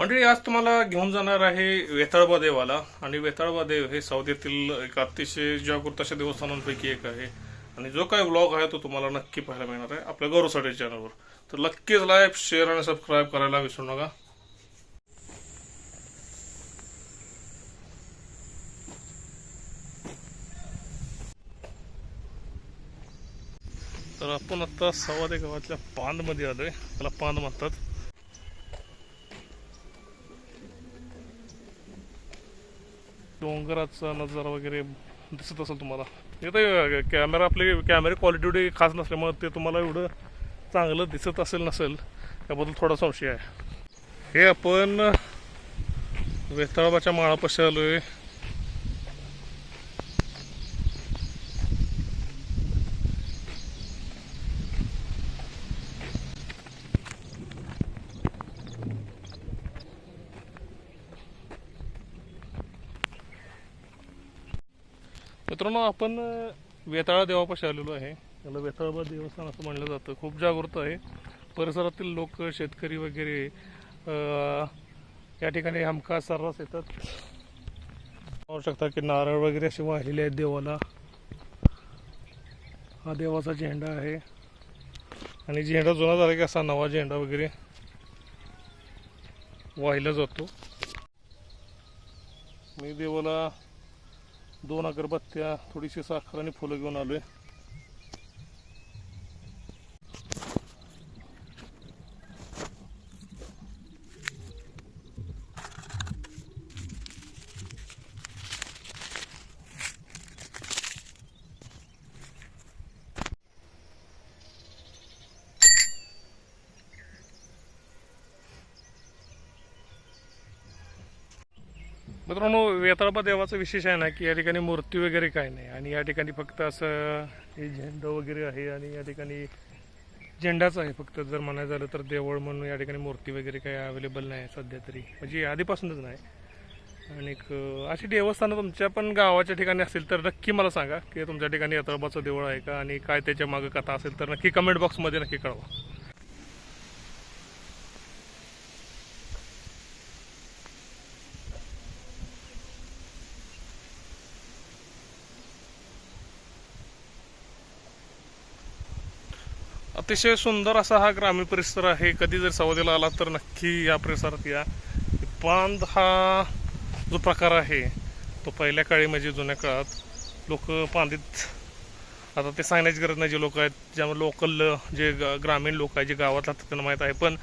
मंडळी आज तुम्हाला घेऊन जाणार आहे वेताळबा देवाला. आणि वेताळबा देव हे सौदीतील एक अतिशय जागृत अशा देवस्थानांपैकी एक आहे. आणि जो काही ब्लॉग आहे तो तुम्हाला नक्की पाहायला मिळणार आहे आपल्या गौरवसाठी चॅनलवर तर नक्कीच लाईक शेअर आणि सबस्क्राईब करायला विसरू नका. तर आपण आता सवादे गावातल्या पांदमध्ये आलोय. त्याला पांद म्हणतात. डोंगराचा नजारा वगैरे दिसत असेल तुम्हाला. इथं कॅमेरा आपले कॅमेरे क्वालिटी एवढी खास नसल्यामुळे ते तुम्हाला एवढं चांगलं दिसत असेल नसेल याबद्दल थोडा संशय आहे. हे आपण वेताळाबाच्या माळापाशी आलो आहे मित्रांनो आपण वेताळा देवापाशी आलेलो आहे. त्याला वेताळबा देवस्थान असं म्हणलं जातं. खूप जागृत आहे. परिसरातील लोक शेतकरी वगैरे या ठिकाणी हमखास सर्रास येतात. पाहू शकता की नारळ वगैरे असे वाहिलेले आहेत देवाला. हा देवाचा झेंडा आहे. आणि झेंडा जुना झाला की असा नवा झेंडा वगैरे वाहिला जातो. मी देवाला दोन अगरबत्त्या थोडीशी साखर आणि फुलं घेऊन आलोय. मित्रांनो वेताळबा देवाचं विशेष आहे ना की या ठिकाणी मूर्ती वगैरे काय नाही. आणि या ठिकाणी फक्त असं हे झेंडा वगैरे आहे आणि या ठिकाणी झेंडाच आहे फक्त. जर म्हणायचं झालं तर देवळ म्हणून या ठिकाणी मूर्ती वगैरे काही अवेलेबल नाही सध्या तरी. म्हणजे आधीपासूनच नाही. आणि अशी देवस्थानं तुमच्या पण गावाच्या ठिकाणी असतील तर नक्की मला सांगा की तुमच्या ठिकाणी यात्राबाचं देवळ आहे का? आणि काय त्याच्या मागं कथा असेल तर नक्की कमेंट बॉक्समध्ये नक्की कळवा. अतिशय सुंदर असा हा ग्रामीण परिसर आहे. कधी जर सवादीला आला तर नक्की या परिसरात या. पांद हा जो प्रकार आहे तो पहिल्या काळी म्हणजे जुन्या काळात लोक पांदीत आता ते सांगण्याची गरज नाही जे लोक आहेत ज्यामुळे लोकल जे ग- ग्रामीण लोक आहेत जे गावात राहतात त्यांना माहीत आहे. पण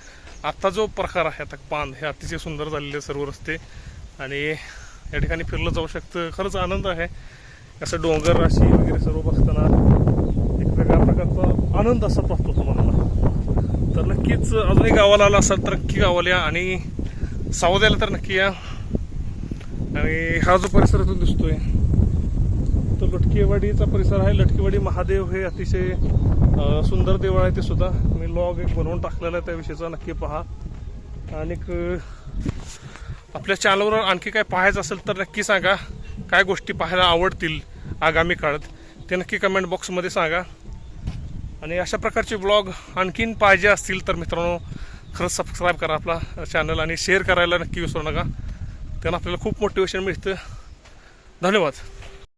आत्ता जो प्रकार आहे आता पांद हे अतिशय सुंदर झालेले आहे सर्व रस्ते आणि या ठिकाणी फिरलं जाऊ शकतं. खरंच आनंद आहे. असं डोंगर राशी वगैरे सर्व बघताना एक वेगळ्या प्रकारचा आनंद असा नक्कीच अजूनही गावाला आला असाल तर नक्की गावाला या आणि सावद्याला तर नक्की या. आणि हा जो परिसर इथून दिसतोय तो लटकेवाडीचा परिसर आहे. लटकेवाडी महादेव हे अतिशय सुंदर देवळ आहे ते सुद्धा. मी लॉग एक बनवून टाकलेला आहे त्याविषयीचा नक्की पहा. आणि आपल्या चॅनलवर आणखी काय पाहायचं असेल तर नक्की सांगा. काय गोष्टी पाहायला आवडतील आगामी काळात ते नक्की कमेंट बॉक्समध्ये सांगा. आणि अशा प्रकारचे ब्लॉग आणखीन पाहिजे असतील तर मित्रांनो खरंच सबस्क्राईब करा आपला चॅनल आणि शेअर करायला नक्की विसरू नका. त्यानं आपल्याला खूप मोटिवेशन मिळतं. धन्यवाद.